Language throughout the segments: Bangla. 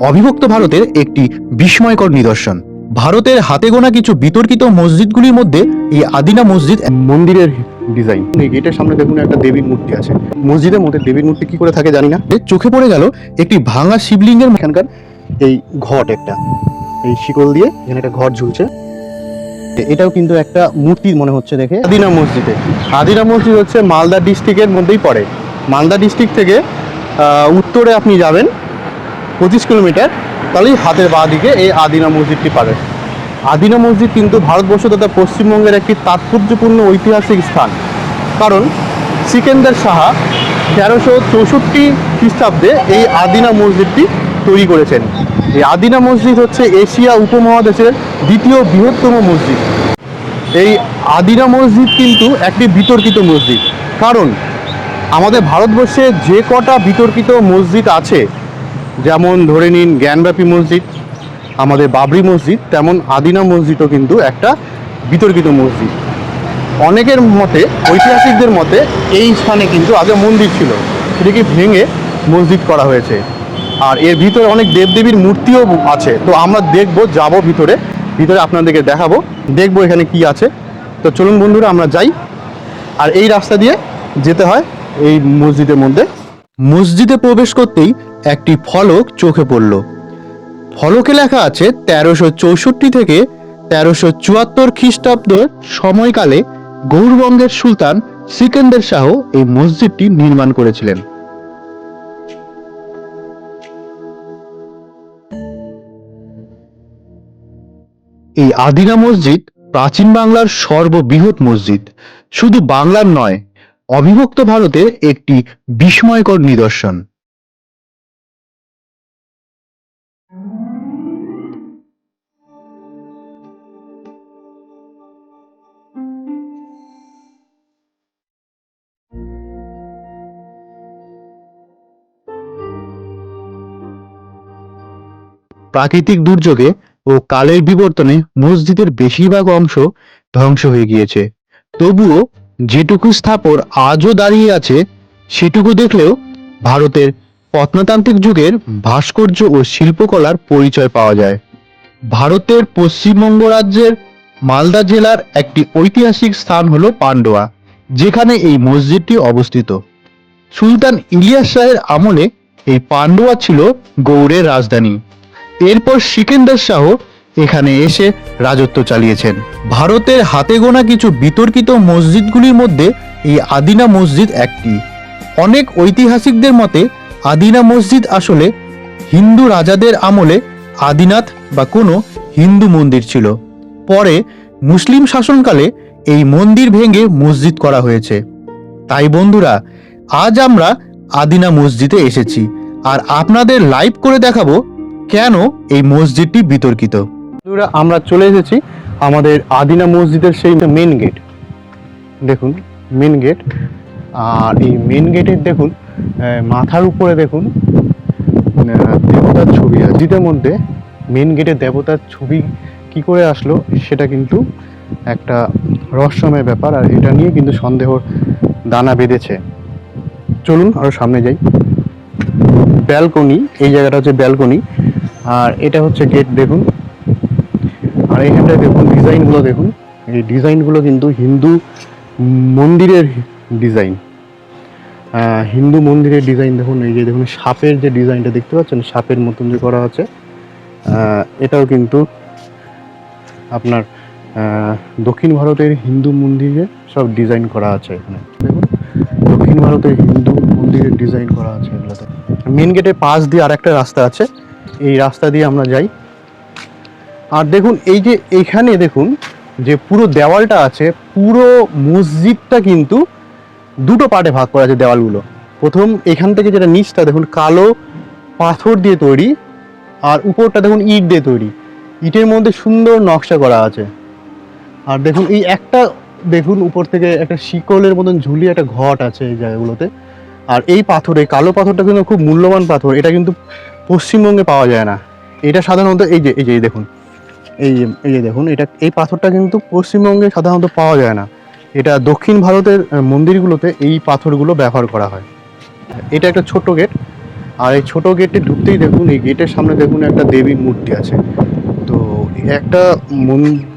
অবিভক্ত ভারতের একটি বিস্ময়কর নিদর্শন। ভারতের হাতে গোনা কিছু বিতর্কিত মসজিদগুলির মধ্যে এই আদিনা মসজিদ মন্দিরের ডিজাইন। এই গেটের সামনে দেখুন একটা দেবীর মূর্তি আছে। মসজিদের মধ্যে দেবীর মূর্তি কি করে থাকে জানি না। চোখে পড়ে গেল একটি ভাঙা শিবলিঙ্গের এখানকার এই ঘট একটা। এই শিকল দিয়ে এখানে একটা ঘট ঝুলছে। এটাও কিন্তু একটা মূর্তি মনে হচ্ছে দেখে। আদিনা মসজিদে। আদিনা মসজিদ হচ্ছে মালদা ডিস্ট্রিক্টের মধ্যেই পড়ে। মালদা ডিস্ট্রিক্ট থেকে আহ, উত্তরে আপনি যাবেন। পঁচিশ কিলোমিটার, তাহলেই হাতের বাঁ দিকে এই আদিনা মসজিদটি পাবেন আদিনা মসজিদ কিন্তু ভারতবর্ষ তথা পশ্চিমবঙ্গের একটি তাৎপর্যপূর্ণ ঐতিহাসিক স্থান। কারণ সিকেন্দার সাহা তেরোশো চৌষট্টি খ্রিস্টাব্দে এই আদিনা মসজিদটি তৈরি করেছেন। এই আদিনা মসজিদ হচ্ছে এশিয়া উপমহাদেশের দ্বিতীয় বৃহত্তম মসজিদ। এই আদিনা মসজিদ কিন্তু একটি বিতর্কিত মসজিদ। কারণ আমাদের ভারতবর্ষে যে কটা বিতর্কিত মসজিদ আছে যেমন ধরে নিন জ্ঞানব্যাপী মসজিদ, আমাদের বাবরি মসজিদ, তেমন আদিনা মসজিদও কিন্তু একটা বিতর্কিত মসজিদ। অনেকের মতে, ঐতিহাসিকদের মতে, এই স্থানে কিন্তু আগে মন্দির ছিল, সেটিকে ভেঙে মসজিদ করা হয়েছে। আর এর ভিতরে অনেক দেবদেবীর মূর্তিও আছে, তো আমরা দেখব, যাব ভিতরে ভিতরে আপনাদেরকে দেখাবো, দেখব এখানে কি আছে। তো চলুন বন্ধুরা, আমরা যাই। আর এই রাস্তা দিয়ে যেতে হয় এই মসজিদের মধ্যে। মসজিদে প্রবেশ করতেই একটি ফলক চোখে পড়ল। ফলকে লেখা আছে তেরোশো চৌষট্টি থেকে তেরোশো চুয়াত্তর খ্রিস্টাব্দ সময়কালে গৌরবঙ্গের সুলতান সিকেন্দার শাহ এই মসজিদটি নির্মাণ করেছিলেন। এই আদিনা মসজিদ প্রাচীন বাংলার সর্ববৃহৎ মসজিদ। শুধু বাংলার নয় অবিভক্ত ভারতের একটি বিস্ময়কর নিদর্শন। প্রাকৃতিক দুর্যোগে ও কালের বিবর্তনে মসজিদের বেশিরভাগ অংশ ধ্বংস হয়ে গিয়েছে। তবুও যেটুকু স্থাপর আজও দাঁড়িয়ে আছে, সেটুকু দেখলেও ভারতের প্রত্নতান্ত্রিক যুগের ভাস্কর্য ও শিল্পকলার পরিচয় পাওয়া যায়। ভারতের পশ্চিমবঙ্গ রাজ্যের মালদা জেলার একটি ঐতিহাসিক স্থান হলো পান্ডোয়া, যেখানে এই মসজিদটি অবস্থিত। সুলতান ইলিয়াস শাহের আমলে এই পান্ডোয়া ছিল গৌড়ের রাজধানী। এরপর সিকেন্দার শাহ এখানে এসে রাজত্ব চালিয়েছেন। ভারতের হাতে গোনা কিছু বিতর্কিত মসজিদগুলির মধ্যে এই আদিনা মসজিদ একটি। অনেক ঐতিহাসিকদের মতে, আদিনা মসজিদ আসলে হিন্দু রাজাদের আমলে আদিনাথ বা কোনো হিন্দু মন্দির ছিল। পরে মুসলিম শাসনকালে এই মন্দির ভেঙে মসজিদ করা হয়েছে। তাই বন্ধুরা, আজ আমরা আদিনা মসজিদে এসেছি। আর আপনাদের লাইভ করে দেখাবো কেন এই মসজিদটি বিতর্কিত। বন্ধুরা, আমরা চলে এসেছি আমাদের আদিনা মসজিদের সেই মেন গেট দেখুন মেন গেট আর এই মেন গেটের দেখুন মাথার উপরে দেখুন দেবতার ছবি। মসজিদের মধ্যে মেন গেটে দেবতার ছবি কি করে আসলো, সেটা কিন্তু একটা রহস্যময় ব্যাপার, আর এটা নিয়ে কিন্তু সন্দেহর দানা বেঁধেছে। চলুন আরও সামনে যাই। ব্যালকনি, এই জায়গাটা হচ্ছে ব্যালকনি। আর এটা হচ্ছে গেট দেখুন। আর এখানটায় দেখুন, ডিজাইনগুলো দেখুন। এই ডিজাইনগুলো কিন্তু হিন্দু মন্দিরের ডিজাইন। হিন্দু মন্দিরের ডিজাইন দেখুন, এই যে দেখুন, সাপের যে ডিজাইনটা দেখতে পাচ্ছেন, সাপের মতন যে করা আছে। এটাও কিন্তু আপনার দক্ষিণ ভারতের হিন্দু মন্দিরে সব ডিজাইন করা আছে এখানে। দেখুন, দক্ষিণ ভারতের হিন্দু মন্দিরের ডিজাইন করা আছে এগুলোতে। মেন গেটের পাশ দিয়ে আরেকটা রাস্তা আছে। এই রাস্তা দিয়ে আমরা যাই। আর দেখুন, এই যে এখানে দেখুন, যে পুরো দেওয়ালটা আছে, পুরো মসজিদটা কিন্তু দুটো পার্টে ভাগ করা আছে দেওয়ালগুলো। প্রথম এখান থেকে যেটা নিচটা, দেখুন, কালো পাথর দিয়ে তৈরি আর উপরটা দেখুন ইট দিয়ে তৈরি। ইটের মধ্যে সুন্দর নকশা করা আছে। আর দেখুন, এই একটা দেখুন, উপর থেকে একটা শিকলের মতন ঝুলিয়ে একটা ঘট আছে এই জায়গাগুলোতে। আর এই পাথর এই কালো পাথরটা কিন্তু খুব মূল্যবান পাথর, এটা কিন্তু পশ্চিমবঙ্গে পাওয়া যায় না। এটা সাধারণত এই যে এই যে দেখুন এই এই যে দেখুন, এটা, এই পাথরটা কিন্তু পশ্চিমবঙ্গে সাধারণত পাওয়া যায় না। এটা দক্ষিণ ভারতের মন্দিরগুলোতে এই পাথরগুলো ব্যবহার করা হয়। এটা একটা ছোট গেট, আর এই ছোট গেটে ঢুকতেই দেখুন, এই গেটের সামনে দেখুন একটা দেবীর মূর্তি আছে। তো একটা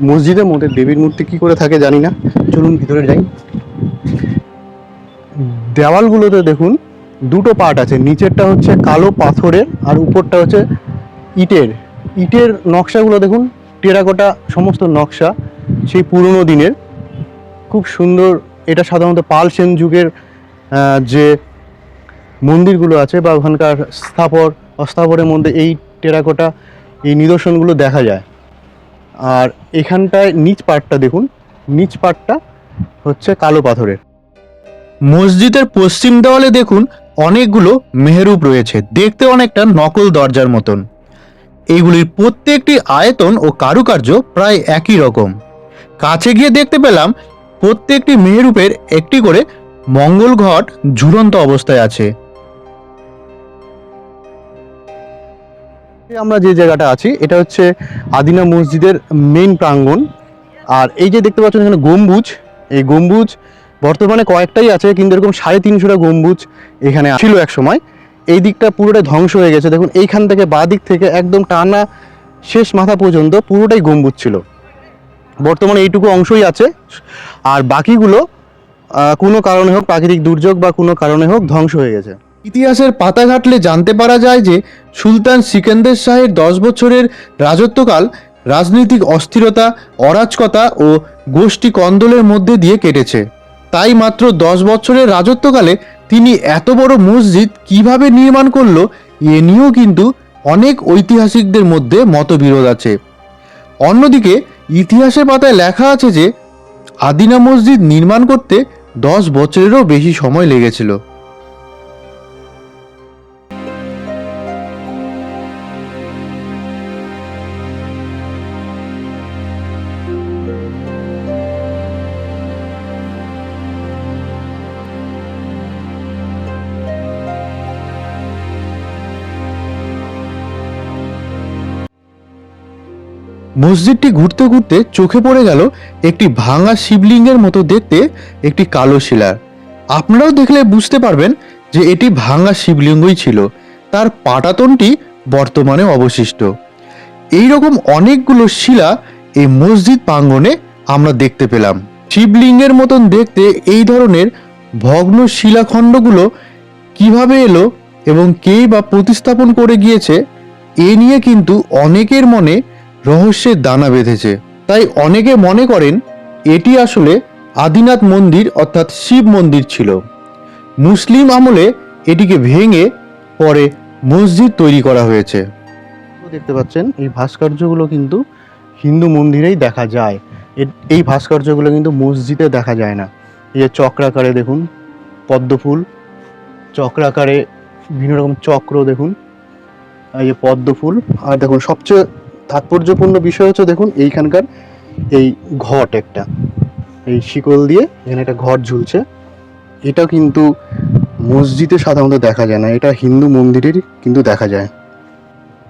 মসজিদের মধ্যে দেবীর মূর্তি কি করে থাকে জানি না। চলুন ভিতরে যাই। দেওয়ালগুলোতে দেখুন, দুটো পার্ট আছে। নিচেরটা হচ্ছে কালো পাথরের, আর উপরটা হচ্ছে ইটের। ইটের নকশাগুলো দেখুন টেরাকোটা সমস্ত নকশা সেই পুরনো দিনের। খুব সুন্দর এটা সাধারণত পাল সেন যুগের যে মন্দিরগুলো আছে বা ওখানকার স্থাপর, অস্থাপরের মধ্যে এই টেরাকোটা, এই নিদর্শনগুলো দেখা যায়। আর এখানটায় নিচ পাটটা দেখুন, নিচ পাটটা হচ্ছে কালো পাথরের। মসজিদের পশ্চিম দেওয়ালে দেখুন অনেকগুলো মেহরুপ রয়েছে, দেখতে অনেকটা নকল দরজার মতন। এইগুলির প্রত্যেকটি আয়তন ও কারুকার্য প্রায় একই রকম। কাছে গিয়ে দেখতে পেলাম, প্রত্যেকটি মেহরুপের একটি করে মঙ্গল ঘট ঝুলন্ত অবস্থায় আছে। আমরা যে জায়গাটা আছি, এটা হচ্ছে আদিনা মসজিদের মেইন প্রাঙ্গণ। আর এই যে দেখতে পাচ্ছেন এখানে গম্বুজ, এই গম্বুজ বর্তমানে কয়েকটাই আছে, কিন্তু এরকম সাড়ে তিনশোটা গম্বুজ এখানে ছিল এক সময়। এই দিকটা পুরোটাই ধ্বংস হয়ে গেছে। দেখুন, এইখান থেকে বাঁ দিক থেকে একদম টানা শেষ মাথা পর্যন্ত পুরোটাই গম্বুজ ছিল। বর্তমানে এইটুকু অংশই আছে। আর বাকিগুলো কোনো কারণে হোক, প্রাকৃতিক দুর্যোগ বা কোনো কারণে হোক ধ্বংস হয়ে গেছে। ইতিহাসের পাতা ঘাটলে জানতে পারা যায় যে, সুলতান সিকান্দার শাহের দশ বছরের রাজত্বকাল রাজনৈতিক অস্থিরতা, অরাজকতা ও গোষ্ঠী কন্দলের মধ্যে দিয়ে কেটেছে। তাই মাত্র দশ বছরের রাজত্বকালে তিনি এত বড় মসজিদ কীভাবে নির্মাণ করল, এ নিয়েও কিন্তু অনেক ঐতিহাসিকদের মধ্যে মতবিরোধ আছে। অন্যদিকে, ইতিহাসের পাতায় লেখা আছে যে, আদিনা মসজিদ নির্মাণ করতে দশ বছরেরও বেশি সময় লেগেছিল। মসজিদটি ঘুরতে ঘুরতে চোখে পড়ে গেল একটি ভাঙা শিবলিঙ্গের মতো দেখতে একটি কালো শিলার। আপনারাও দেখলে বুঝতে পারবেন যে এটি ভাঙা শিবলিঙ্গই ছিল। তার পাটাতনটি বর্তমানে অবশিষ্ট। এই রকম অনেকগুলো শিলা এই মসজিদ প্রাঙ্গণে আমরা দেখতে পেলাম। শিবলিঙ্গের মতন দেখতে এই ধরনের ভগ্ন শিলাখণ্ডগুলো কীভাবে এলো এবং কেই বা প্রতিস্থাপন করে গিয়েছে, এ নিয়ে কিন্তু অনেকের মনে রহস্যের দানা বেঁধেছে। তাই অনেকে মনে করেন, এটি আসলে আদিনাথ মন্দির অর্থাৎ শিব মন্দির ছিল। মুসলিম আমলে এটিকে ভেঙে পরে মসজিদ তৈরি করা হয়েছে। দেখতে পাচ্ছেন, এই ভাস্কর্যগুলো কিন্তু হিন্দু মন্দিরেই দেখা যায়। এই ভাস্কর্যগুলো কিন্তু মসজিদে দেখা যায় না। এই যে চক্রাকারে দেখুন, পদ্মফুল, চক্রাকারে বিভিন্ন রকম চক্র দেখুন, এই যে পদ্ম ফুল আর দেখুন সবচেয়ে তাৎপর্যপূর্ণ বিষয় হচ্ছে, দেখুন, এইখানকার এই ঘট একটা। এই শিকল দিয়ে এখানে একটা ঘট ঝুলছে। এটা কিন্তু মসজিদে সাধারণত দেখা যায় না। এটা হিন্দু মন্দিরের কিন্তু দেখা যায়।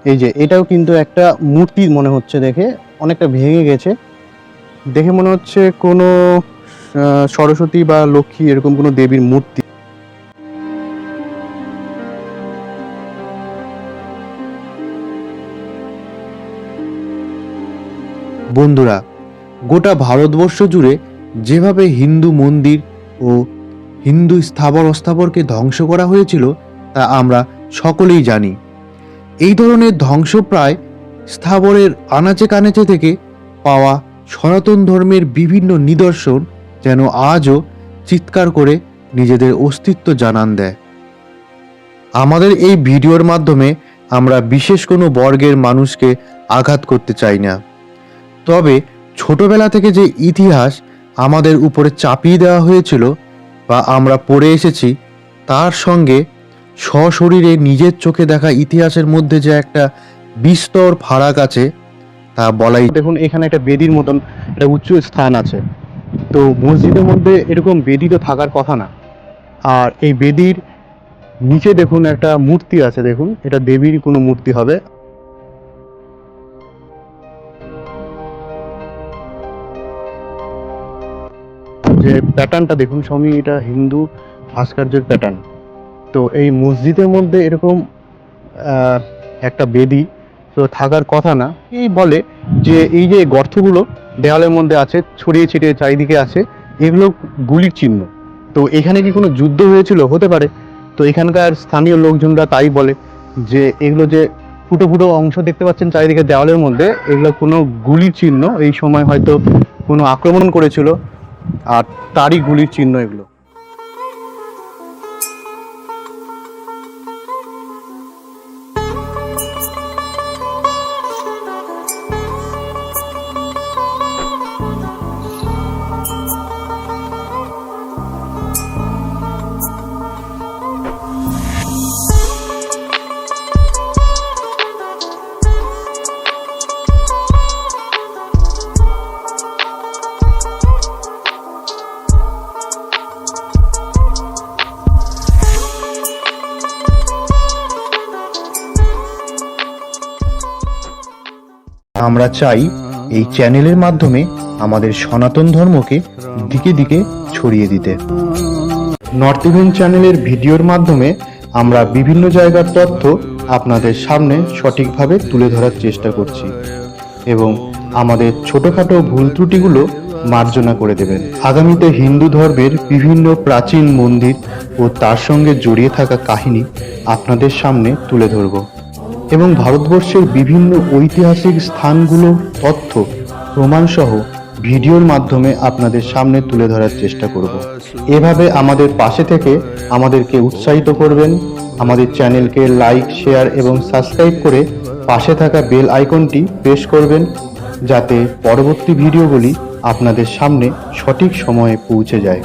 এই যে, এটাও কিন্তু একটা মূর্তি মনে হচ্ছে দেখে। অনেকটা ভেঙে গেছে। দেখে মনে হচ্ছে কোনো সরস্বতী বা লক্ষ্মী এরকম কোনো দেবীর মূর্তি। বন্ধুরা, গোটা ভারতবর্ষ জুড়ে যেভাবে হিন্দু মন্দির ও হিন্দু স্থাবর অস্থাবরকে ধ্বংস করা হয়েছিল তা আমরা সকলেই জানি। এই ধরনের ধ্বংসপ্রায় স্থাবরের আনাচে কানাচে থেকে পাওয়া সনাতন ধর্মের বিভিন্ন নিদর্শন যেন আজও চিৎকার করে নিজেদের অস্তিত্ব জানান দেয়। আমাদের এই ভিডিওর মাধ্যমে আমরা বিশেষ কোনো বর্গের মানুষকে আঘাত করতে চাই না। তবে ছোটবেলা থেকে যে ইতিহাস আমাদের উপরে চাপিয়ে দেওয়া হয়েছিল বা আমরা পড়ে এসেছি, তার সঙ্গে সশরীরে নিজের চোখে দেখা ইতিহাসের মধ্যে যে একটা বিস্তর ফারাক আছে, তা বলাই দেখুন, এখানে একটা বেদির মতন একটা উচ্চ স্থান আছে। তো মসজিদের মধ্যে এরকম বেদি তো থাকার কথা না। আর এই বেদির নিচে দেখুন একটা মূর্তি আছে, দেখুন, এটা দেবীর কোনো মূর্তি হবে। যে প্যাটার্নটা দেখুন সবই এটা হিন্দু ভাস্কর্যের প্যাটার্ন। তো এই মসজিদের মধ্যে এরকম একটা বেদি, তো থাকার কথা না। এই বলে যে এই যে গর্তগুলো দেওয়ালের মধ্যে আছে, ছড়িয়ে ছিটিয়ে চারিদিকে আছে, এগুলো গুলির চিহ্ন। তো এখানে কি কোনো যুদ্ধ হয়েছিল? হতে পারে। তো এখানকার স্থানীয় লোকজনরা তাই বলে যে এগুলো যে ফুটো ফুটো অংশ দেখতে পাচ্ছেন চারিদিকে দেওয়ালের মধ্যে, এগুলো কোনো গুলির চিহ্ন। এই সময় হয়তো কোনো আক্রমণ করেছিল। আর তারই গুলির চিহ্ন এগুলো। আমরা চাই এই চ্যানেলের মাধ্যমে আমাদের সনাতন ধর্মকে দিকে দিকে ছড়িয়ে দিতে। নর্থ ইভেন্ট চ্যানেলের ভিডিওর মাধ্যমে আমরা বিভিন্ন জায়গার তথ্য আপনাদের সামনে সঠিকভাবে তুলে ধরার চেষ্টা করছি এবং আমাদের ছোটখাটো ভুল ত্রুটিগুলো মার্জনা করে দেবেন। আগামীতে হিন্দু ধর্মের বিভিন্ন প্রাচীন মন্দির ও তার সঙ্গে জড়িয়ে থাকা কাহিনী আপনাদের সামনে তুলে ধরব। এবং ভারতবর্ষের বিভিন্ন ঐতিহাসিক স্থানগুলোর তথ্য, প্রমাণসহ ভিডিওর মাধ্যমে আপনাদের সামনে তুলে ধরার চেষ্টা করব। এভাবে আমাদের পাশে থেকে আমাদেরকে উৎসাহিত করবেন। আমাদের চ্যানেলকে লাইক, শেয়ার এবং সাবস্ক্রাইব করে পাশে থাকা বেল আইকনটি প্রেস করবেন, যাতে পরবর্তী ভিডিওগুলি আপনাদের সামনে সঠিক সময়ে পৌঁছে যায়।